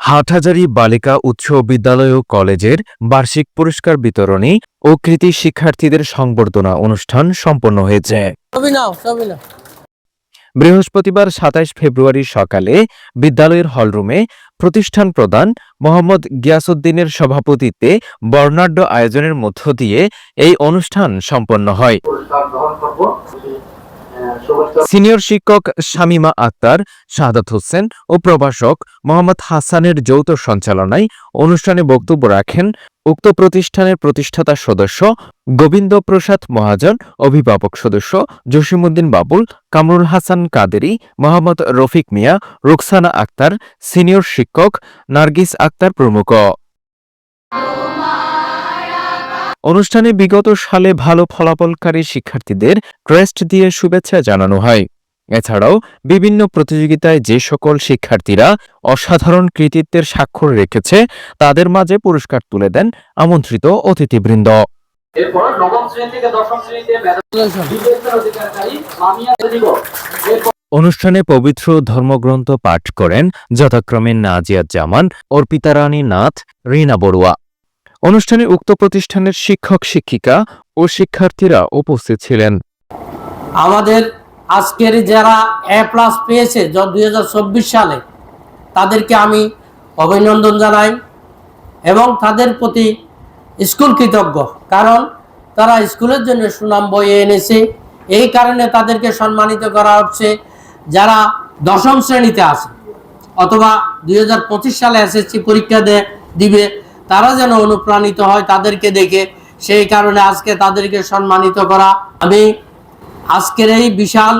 হাটহাজারী বালিকা উচ্চ বিদ্যালয় ও কলেজের বার্ষিক পুরস্কার বিতরণী ও কৃতি শিক্ষার্থীদের সংবর্ধনা অনুষ্ঠান সম্পন্ন হয়েছে। বৃহস্পতিবার সাতাইশ ফেব্রুয়ারি সকালে বিদ্যালয়ের হলরুমে প্রতিষ্ঠান প্রদান মোহাম্মদ গিয়াসুদ্দিনের সভাপতিত্বে বর্ণাঢ্য আয়োজনের মধ্য দিয়ে এই অনুষ্ঠান সম্পন্ন হয়। সিনিয়র শিক্ষক শামিমা আক্তার, শাহাদাত হোসেন ও প্রভাষক মোহাম্মদ হাসানের যৌথ সঞ্চালনায় অনুষ্ঠানে বক্তব্য রাখেন উক্ত প্রতিষ্ঠানের প্রতিষ্ঠাতা সদস্য গোবিন্দ প্রসাদ মহাজন, অভিভাবক সদস্য জসিমুদ্দিন বাবুল, কামরুল হাসান কাদেরি, মোহাম্মদ রফিক মিয়া, রুকসানা আক্তার, সিনিয়র শিক্ষক নার্গিস আক্তার প্রমুখ। অনুষ্ঠানে বিগত সালে ভালো ফলাফলকারী শিক্ষার্থীদের ক্রেস্ট দিয়ে শুভেচ্ছা জানানো হয়। এছাড়াও বিভিন্ন প্রতিযোগিতায় যে সকল শিক্ষার্থীরা অসাধারণ কৃতিত্বের স্বাক্ষর রেখেছে তাদের মাঝে পুরস্কার তুলে দেন আমন্ত্রিত অতিথিবৃন্দ। এরপর নবম শ্রেণি থেকে দশম শ্রেণীতে মেধাবী মামিয়া এরপর অনুষ্ঠানে পবিত্র ধর্মগ্রন্থ পাঠ করেন যথাক্রমে নাজিয়াত জামান অর্পিতা রানী নাথ রিনা বড়ুয়া। অনুষ্ঠানে উক্ত প্রতিষ্ঠানের শিক্ষক, শিক্ষিকা ও শিক্ষার্থীরা উপস্থিত ছিলেন। আমাদের আজকের যারা এ প্লাস পেয়েছে দুই হাজার চব্বিশ সালে, তাদেরকে আমি অভিনন্দন জানাই এবং তাদের প্রতি স্কুল কৃতজ্ঞ। কারণ তারা স্কুলের জন্য সুনাম বয়ে এনেছে। এই কারণে তাদেরকে সম্মানিত করা হচ্ছে যারা দশম শ্রেণীতে আছে, অথবা দুই হাজার পঁচিশ সালে এসএসসি পরীক্ষা দে- দিবে। তারা যেন অনুপ্রাণিত হয় তাদেরকে দেখে, সেই কারণে আজকে তাদেরকে সম্মানিত করা আমি আজকের এই বিশাল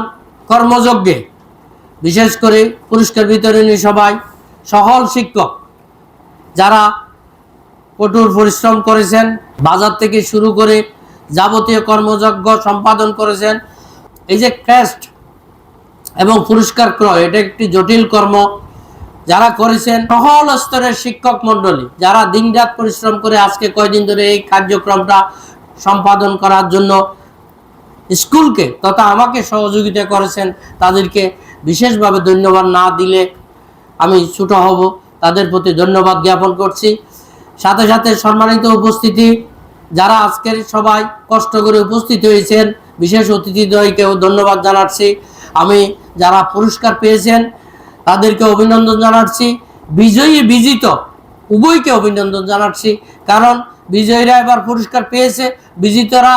কর্মযজ্ঞে, বিশেষ করে পুরস্কার বিতরণী সবাই সকল শিক্ষক যারা কঠোর পরিশ্রম করেছেন, বাজার থেকে শুরু করে যাবতীয় কর্মযজ্ঞ সম্পাদন করেছেন, এই যে ক্রেস্ট এবং পুরস্কার ক্রয়, এটা একটি জটিল কর্ম। যারা করেছেন সকল স্তরের শিক্ষক মণ্ডলী, যারা দিনরাত পরিশ্রম করে আজকে কয়দিন ধরে এই কার্যক্রমটা সম্পাদন করার জন্য স্কুলকে তথা আমাকে সহযোগিতা করেছেন, তাদেরকে বিশেষভাবে ধন্যবাদ না দিলে আমি ছোট হব। তাদের প্রতি ধন্যবাদ জ্ঞাপন করছি। সাথে সাথে সম্মানিত উপস্থিতি, যারা আজকের সবাই কষ্ট করে উপস্থিত হয়েছেন, বিশেষ অতিথিদ্বয়কেও ধন্যবাদ জানাচ্ছি। আমি যারা পুরস্কার পেয়েছেন তাদেরকে অভিনন্দন জানাচ্ছি। বিজয়ী বিজিত উভয়কে অভিনন্দন জানাচ্ছি। কারণ বিজয়ীরা এবার পুরস্কার পেয়েছে বিজিতরা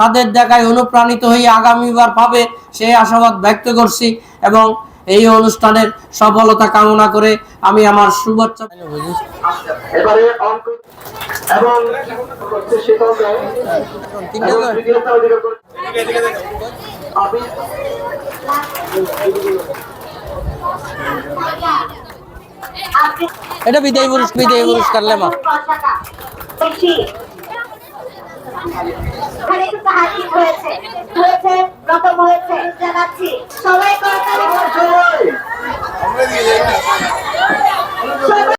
তাদের দেখায় অনুপ্রাণিত হয়ে আগামীবার পাবে সেই আশাবাদ ব্যক্ত করছি এবং এই অনুষ্ঠানের সফলতা কামনা করে আমি আমার শুভেচ্ছা এবং হচ্ছে শীতল রায় এবং তৃতীয় স্থান অধিকার করে আমি আপনি এটা বিদায় পুরুষ বিদায় পুরস্কার লেমা। হয়েছে।